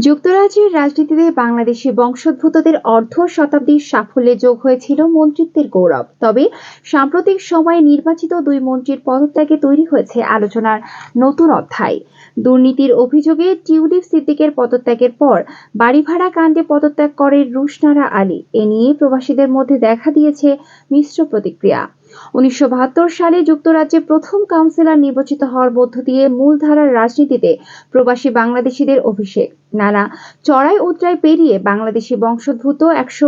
যুক্তরাজ্যের রাজনীতিতে বাংলাদেশি বংশোদ্ভূতদের অর্ধ শতাব্দীর সাফল্যে যোগ হয়েছিল মন্ত্রিত্বের গৌরব। তবে সাম্প্রতিক সময়ে নির্বাচিত দুই মন্ত্রীর পদত্যাগে তৈরি হয়েছে আলোচনার নতুন অধ্যায়। দুর্নীতির অভিযোগে টিউলিপ সিদ্দিকের পদত্যাগের পর বাড়ি ভাড়া কাণ্ডে পদত্যাগ করেন রুশনারা আলী। এ নিয়ে প্রবাসীদের মধ্যে দেখা দিয়েছে মিশ্র প্রতিক্রিয়া। উনিশশো বাহাত্তর সালে যুক্তরাজ্যে প্রথম কাউন্সিলর নির্বাচিত হওয়ার মধ্য দিয়ে মূলধারার রাজনীতিতে প্রবাসী বাংলাদেশিদের অভিষেক। নানা চড়াই উতরাই পেরিয়ে বাংলাদেশি বংশোদ্ভূত একশো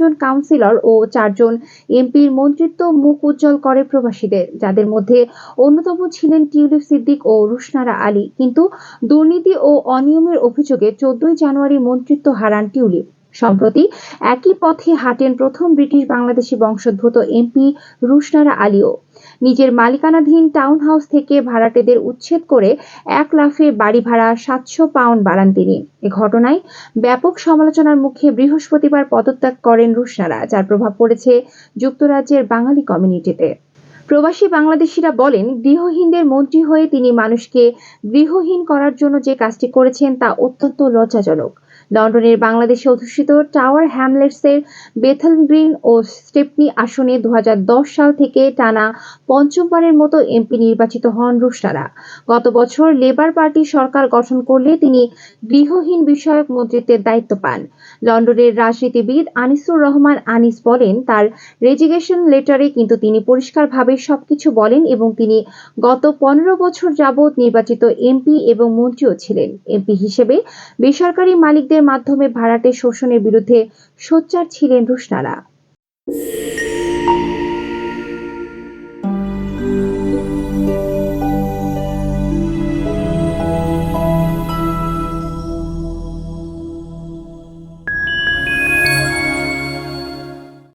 জন কাউন্সিলর ও চারজন এমপির মন্ত্রিত্ব মুখ উজ্জ্বল করে প্রবাসীদের, যাদের মধ্যে অন্যতম ছিলেন টিউলিপ সিদ্দিক ও রুশনারা আলী। কিন্তু দুর্নীতি ও অনিয়মের অভিযোগে চোদ্দই জানুয়ারি মন্ত্রিত্ব হারান টিউলিপ। সম্প্রতি একই পথে হাঁটেন প্রথম ব্রিটিশ বাংলাদেশি বংশোদ্ভূত এমপি রুশনারা আলীও। নিজের মালিকানাধীন টাউন হাউস থেকে ভাড়াটেদের উচ্ছেদ করে এক লাফে বাড়ি ভাড়া সাতশো পাউন্ড বাড়ান তিনি। এ ঘটনায় ব্যাপক সমালোচনার মুখে বৃহস্পতিবার পদত্যাগ করেন রুশনারা, যার প্রভাব পড়েছে যুক্তরাজ্যের বাঙালি কমিউনিটিতে। প্রবাসী বাংলাদেশিরা বলেন, গৃহহীনদের মন্ত্রী হয়ে তিনি মানুষকে গৃহহীন করার জন্য যে কাজটি করেছেন তা অত্যন্ত লজ্জাজনক। লন্ডনের বাংলাদেশে অধ্যুষিত টাওয়ার হ্যামলেটসের বেথল গ্রিন ও স্টেপনি আসনে দু সাল থেকে টানা পঞ্চমবারের মতো এমপি নির্বাচিত হন রুশনারা। গত বছর লেবার পার্টি সরকার গঠন করলে তিনি গৃহহীন বিষয়ক মন্ত্রিত্বের দায়িত্ব পান। লন্ডনের রাজনীতিবিদ আনিসুর রহমান আনিস বলেন, তার রেজিগেশন লেটারে কিন্তু তিনি পরিষ্কারভাবে সবকিছু বলেন এবং তিনি গত পনেরো বছর যাবৎ নির্বাচিত এমপি এবং মন্ত্রীও ছিলেন। এমপি হিসেবে বেসরকারি মালিকদের মাধ্যমে ভাড়াটে শোষণের বিরুদ্ধে সোচ্চার ছিলেন রুশনারা।